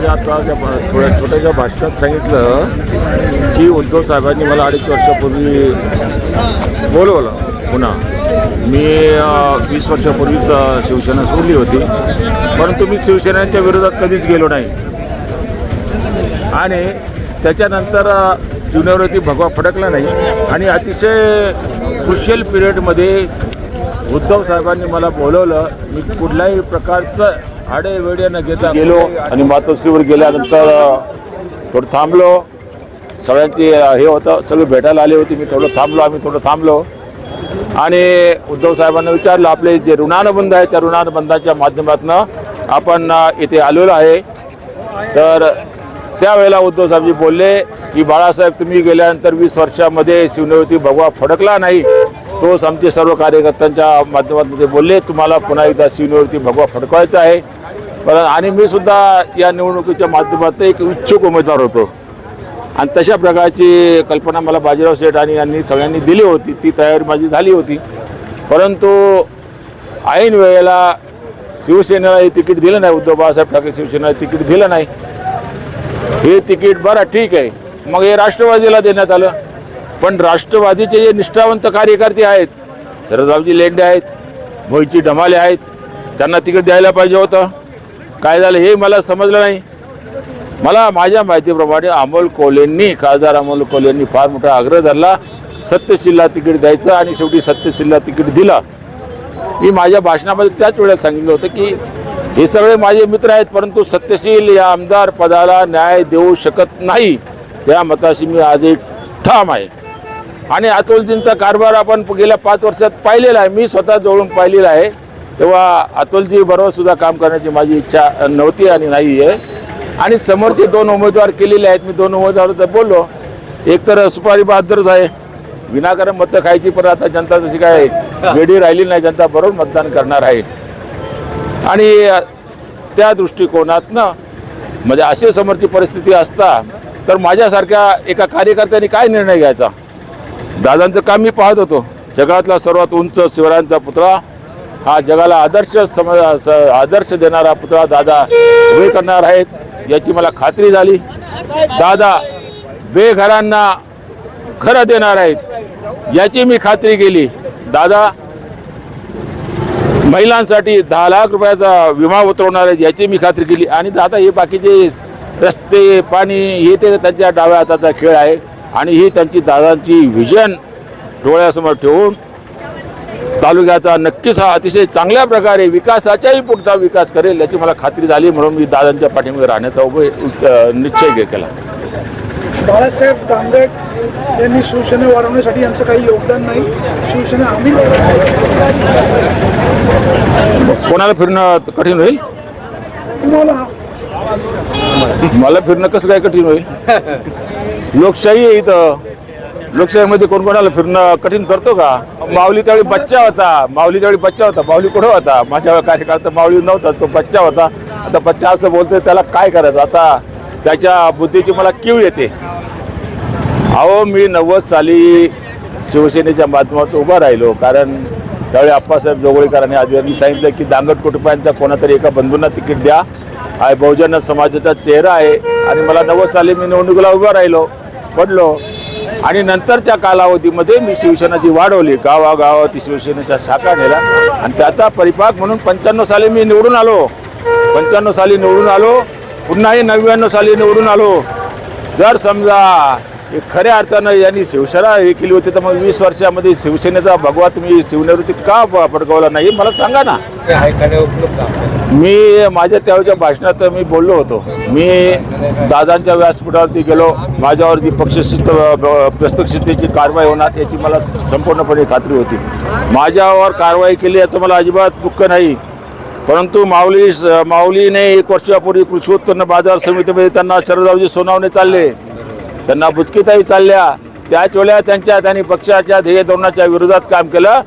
माझ्या आता त्या थोड्या छोट्याशा भाषणात सांगितलं की उद्धव साहेबांनी मला अडीच वर्षापूर्वी बोलवलं पुन्हा. मी वीस वर्षापूर्वीच शिवसेना सोडली होती परंतु मी शिवसेनेच्या विरोधात कधीच गेलो नाही. आणि त्याच्यानंतर अ, भगवा फडकला नाही. आणि अतिशय क्रुशियल पिरियडमध्ये उद्धव साहेबांनी मला बोलवलं मी कुठल्याही प्रकारचं आडे वेडे न घेता गेलो आणि मातोश्रीवर गेल्यानंतर थोडं थांबलो. सगळ्यांची हे होतं सगळे भेटायला आले होते मी थोडं थांबलो आम्ही थोडं थांबलो. आणि उद्धव साहेबांना विचारलं आपले जे ऋणानुबंध आहे त्या ऋणानुबंधाच्या माध्यमातून आपण इथे आलेलो आहे. तर त्यावेळेला उद्धव साहेबजी बोलले की बाळासाहेब तुम्ही गेल्यानंतर वीस वर्षामध्ये शिवनेवरती भगवा फडकला नाही. तोच आमचे सर्व कार्यकर्त्यांच्या माध्यमातून ते बोलले तुम्हाला पुन्हा एकदा शिवनेवरती भगवा फडकवायचा आहे. आणि मी सुद्धा या निवडणुकीच्या माध्यमातून एक इच्छुक उमेदवार होतो. आणि तशा प्रकारची कल्पना मला बाजीराव शेठ आणि यांनी सगळ्यांनी दिली होती. ती तयारी माझी झाली होती. परंतु ऐन वेळेला शिवसेनेला हे तिकीट दिलं नाही. उद्धव बाळासाहेब ठाकरे शिवसेनेला तिकीट दिलं नाही. हे तिकीट बरं ठीक आहे. मग हे राष्ट्रवादीला देण्यात आलं. पण राष्ट्रवादीचे जे निष्ठावंत कार्यकर्ते आहेत शरदरावजी लेंडे आहेत भोईची ढमाले आहेत त्यांना तिकीट द्यायला पाहिजे होतं. काय झालं हे मला समजलं नाही. मला माझ्या माहितीप्रमाणे अमोल कोलेंनी खासदार अमोल कोलेंनी फार मोठा आग्रह धरला. सत्यशीलला तिकीट द्यायचं आणि शेवटी सत्यशीलला तिकीट दिलं. मी माझ्या भाषणामध्ये त्याच वेळेला सांगितलं होतं की हे सगळे माझे मित्र आहेत परंतु सत्यशील या आमदार पदाला न्याय देऊ शकत नाही. त्या मताशी मी आजही ठाम आहे. आणि अतुलजींचा कारभार आपण गेल्या पाच वर्षात पाहिलेला आहे. मी स्वतः जवळून पाहिलेला आहे. तेव्हा अतुलजी बरोबर सुद्धा काम करण्याची माझी इच्छा नव्हती आणि नाही आहे. आणि समोरचे दोन उमेदवार केलेले आहेत मी दोन उमेदवार बोललो. एक तर सुपारी बहादरच आहे विनाकारण मतं खायची पण आता जनता तशी काय वेळी राहिली नाही जनता बरोबर मतदान करणार आहे. आणि त्या दृष्टिकोनातनं म्हणजे अशी समोरची परिस्थिती असता तर माझ्यासारख्या एका कार्यकर्त्याने काय निर्णय घ्यायचा? दादांचं काम मी पाहत होतो. जगातला सर्वात उंच शिवरायांचा पुतळा हा जगाला आदर्श समज स- आदर्श देणारा पुतळा दादा उभे करणार आहेत. याची मला खात्री झाली. दादा बेघरांना खरं देणार आहेत. याची मी खात्री केली. दादा महिलांसाठी दहा लाख रुपयाचा विमा उतरवणार आहेत याची मी खात्री केली. आणि दादा हे बाकीचे रस्ते पाणी हे ते त्यांच्या डाव्या हाताचा खेळ आहे. आणि ही त्यांची दादांची व्हिजन डोळ्यासमोर ठेवून तालुक्याचा नक्कीच हा अतिशय चांगल्या प्रकारे विकासाच्याही पुढचा विकास करेल याची मला खात्री झाली. म्हणून मी दादांच्या पाठीमागे राहण्याचा उभे अ, निश्चय केला. बाळासाहेब दांगट यांनी शिवसेना वाढवण्यासाठी यांचं काही योगदान नाही. शिवसेना आम्ही कोणाला फिरणं कठीण होईल? तुम्हाला. मला फिरणं कसं काय कठीण होईल? लोकशाही आहे इथं. लोकशाहीमध्ये कोण कोणाला फिरणं कठीण करतो का? माऊली त्यावेळी बच्चा होता. माऊली त्यावेळी बच्चा होता. माऊली कुठं होता? माझ्या कार्यकाळात तर माऊली नव्हता तो बच्चा होता. आता बच्चा असं बोलतोय त्याला काय करायचं? आता त्याच्या बुद्धीची मला कीव येते. अहो मी नव्वद साली शिवसेनेच्या माध्यमातून उभा राहिलो. कारण त्यावेळी आप्पासाहेब जोगळेकरांनी आधी सांगितलं की दांगट कुटुंबांच्या कोणातरी एका बंधूंना तिकीट द्या. हा बहुजन समाजाचा चेहरा आहे. आणि मला नव्वद साली मी निवडणुकीला उभा राहिलो. पडलो. आणि नंतरच्या कालावधीमध्ये मी शिवसेनाची वाढवली गावागावात शिवसेनेच्या शाखा नेल्या आणि त्याचा परिपाक म्हणून पंच्याण्णव साली मी निवडून आलो. पंच्याण्णव साली निवडून आलो. पुन्हाही नव्याण्णव साली निवडून आलो. जर समजा खऱ्या अर्थानं यांनी शिवसेना हे केली होती तर मग वीस वर्षामध्ये शिवसेनेचा भगवा तुम्ही शिवनेवरती का पडकवला नाही मला सांगा ना. मी माझ्या त्यावेळच्या भाषणात मी बोललो होतो. मी दादांच्या व्यासपीठावरती गेलो. माझ्यावर जी पक्षशिस्त प्रस्तकशिस्तीची कारवाई होणार याची मला संपूर्णपणे खात्री होती. माझ्यावर कारवाई केली याचं मला अजिबात दुःख नाही. परंतु माऊली माऊलीने एक वर्षापूर्वी कृषी उत्पन्न बाजार समितीमध्ये त्यांना शरदरावजी सोनावणे चालले. त्यांना बुचकीताही चालल्या. त्याच वेळेला त्यांच्या त्यांनी पक्षाच्या ध्येय धोरणाच्या विरोधात काम केलं.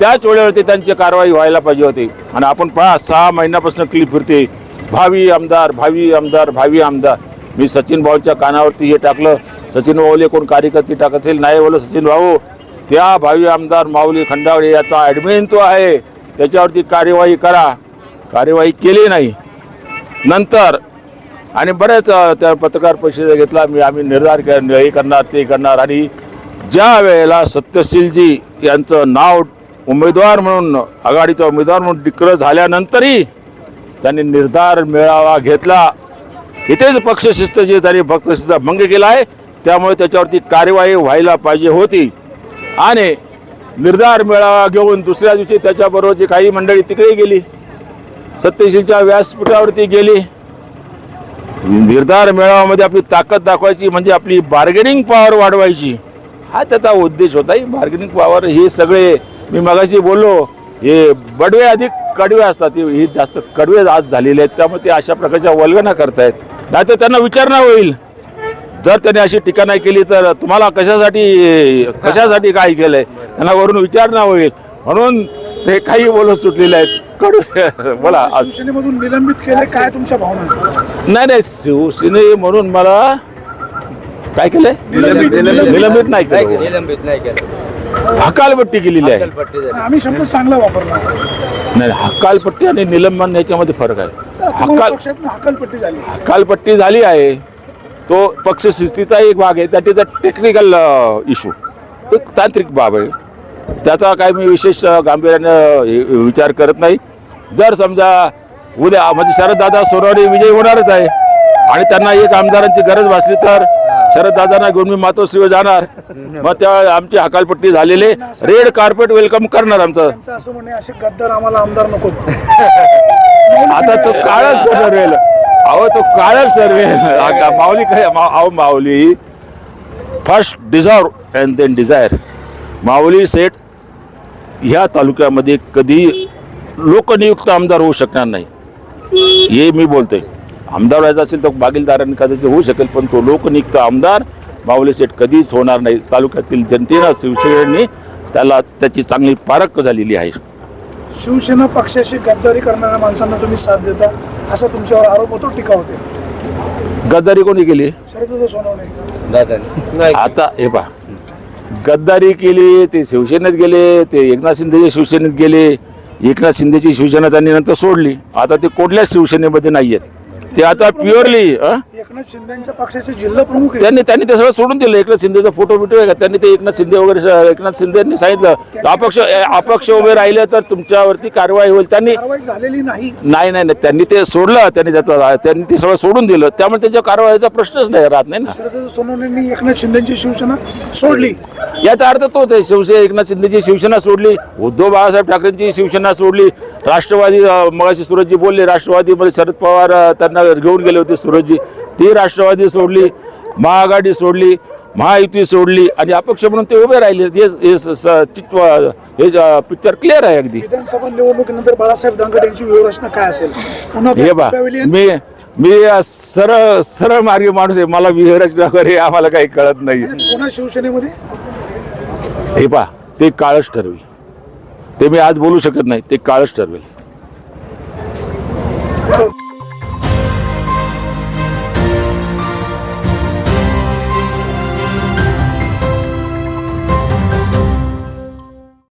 त्याच वेळेवरती त्यांची कारवाई व्हायला पाहिजे होती. आणि आपण पहा सहा महिन्यापासून क्लिप फिरते. भावी आमदार भावी आमदार भावी आमदार. मी सचिन भाऊच्या कानावरती हे टाकलं. सचिन भाऊले कोण कार्यकर्ते टाकत असेल? नाही बोललं सचिन भाऊ. त्या भावी आमदार माऊली खंडावळे याचा ॲडमिन तो आहे. त्याच्यावरती कार्यवाही करा. कार्यवाही केली नाही. नंतर आणि बऱ्याच त्या पत्रकार परिषद घेतला. मी आम्ही निर्धार हे करणार ते करणार. आणि ज्या वेळेला सत्यशीलजी यांचं नाव उमेदवार म्हणून आघाडीचा उमेदवार म्हणून डिक्र झाल्यानंतरही त्यांनी निर्धार मेळावा घेतला. इथेच पक्षशिस्त त्यांनी पक्षशिस्त भंग केला आहे त्यामुळे त्याच्यावरती कार्यवाही व्हायला पाहिजे होती. आणि निर्धार मेळावा घेऊन दुसऱ्या दिवशी त्याच्याबरोबरची काही मंडळी तिकडे गेली सत्यशीलच्या व्यासपीठावरती गेली निर्धार मेळाव्यामध्ये आपली ताकद दाखवायची म्हणजे आपली बार्गेनिंग पॉवर वाढवायची. हा त्याचा उद्देश होता ही बार्गेनिंग पॉवर हे सगळे मी मगाशी बोललो हे बडवे अधिक कडवे असतात. हे जास्त कडवे आज झालेले आहेत. त्यामुळे ते अशा प्रकारच्या वल्गना करतायत. नाही तर त्यांना विचारणा होईल. जर त्यांनी अशी टीका नाही केली तर तुम्हाला कशासाठी कशासाठी काय केलंय? त्यांना वरून विचारणा होईल. म्हणून ते काही बोलत सुटलेले आहेत. कडवे बोला. शिवसेनेमधून निलंबित केले काय तुमच्या भावना आहेत? नाही नाही शिवसेने म्हणून मला काय केलंय? निलंबित- निलंबित- निलंबित नाही केलं. निलंबित नाही केलं. हकालपट्टी केलेली आहे. पट्टी झाली. आम्ही शब्द चांगला वापरला नाही हकालपट्टी आणि निलंबन याच्यामध्ये फरक आहे. चला तुम्हाला हकाल पक्षातून हकलपट्टी झाली. हकालपट्टी झाली आहे. तो पक्षशिस्तीचा एक भाग आहे. That is a technical issue एक तांत्रिक बाब आहे. त्याचा काय मी विशेष गांभीर्यानं विचार करत नाही. जर समजा उद्या म्हणजे शरददादा सोनवणे विजयी होणारच आहे आणि त्यांना एक आमदारांची गरज भासली तर शरददादांना घेऊन मी मातोश्रीवर जाणार. मग त्या आमची हकालपट्टी झालेले. रेड कार्पेट वेलकम करणार आमचं. असं म्हणणे असे गद्दार आम्हाला आमदार नको. आता तो काळच ठरवेल. अहो तो काळच ठरवेल. आता माऊली काय अहो Mauli first deserve and then desire Mauli Seth ह्या तालुक्यामध्ये कधी लोकनियुक्त आमदार होऊ शकणार नाही. हे मी बोलतोय. आमदार व्हायचा असेल तर बागीलदारांनी कदाचित होऊ शकेल पण तो लोकनियुक्त आमदार माऊली सेठ कधीच होणार नाही. तालुक्यातील जनतेनं शिवसेनेने त्याला त्याची चांगली पारख झालेली आहे. शिवसेना पक्षाशी गद्दारी करणाऱ्या माणसांना तुम्ही साथ देता? असा तुमच्यावर आरोप होतो टीका होते? गद्दारी कोणी केली? शरद सोनवणे. आता हे पहा. गद्दारी केली ते शिवसेनेत गेले ते एकनाथ शिंदेच्या शिवसेनेत गेले एकनाथ शिंदेची शिवसेना त्यांनी नंतर सोडली. आता ते कुठल्याच शिवसेनेमध्ये नाही आहेत ते आता प्युअरली एकनाथ शिंदेच्या पक्षाचे जिल्हा प्रमुख त्यांनी त्यांनी ते सगळं सोडून दिलं. एकनाथ शिंदेचा फोटो बिटो आहे का? त्यांनी ते एकनाथ शिंदे वगैरे एकनाथ शिंदेनी सांगितलं. अपक्ष अपक्ष उभे राहिले तर तुमच्यावरती कारवाई होईल. त्यांनी कारवाई झालेली नाही. नाही नाही त्यांनी ते सोडलं. त्यांनी त्याचं त्यांनी ते सगळं सोडून दिलं. त्यामुळे त्यांच्या कारवाईचा प्रश्नच नाही राहत नाही ना. शरद सोनवणेंनी एकनाथ शिंदेची शिवसेना सोडली. याचा अर्थ तोच आहे. शिवसेना एकनाथ शिंदेची शिवसेना सोडली उद्धव बाळासाहेब ठाकरेंची शिवसेना सोडली राष्ट्रवादी मगाशी सुरजजी बोलले राष्ट्रवादीमध्ये शरद पवार त्यांना घेऊन गेले होते सुरजजी. ती राष्ट्रवादी सोडली महाआघाडी सोडली महायुती सोडली आणि अपक्ष म्हणून ते उभे राहिले. हे पिक्चर क्लिअर आहे अगदी. विधानसभा निवडणुकीनंतर बाळासाहेब दांगट यांची व्यूहरचना काय असेल? हे बा मी मी सरळ सरळ मार्गी माणूस आहे. मला विहरचना वगैरे आम्हाला काही कळत नाही. पुन्हा शिवसेनेमध्ये? हे पहा ते काळच ठरवेल. ते मी आज बोलू शकत नाही ते काळच ठरवेल.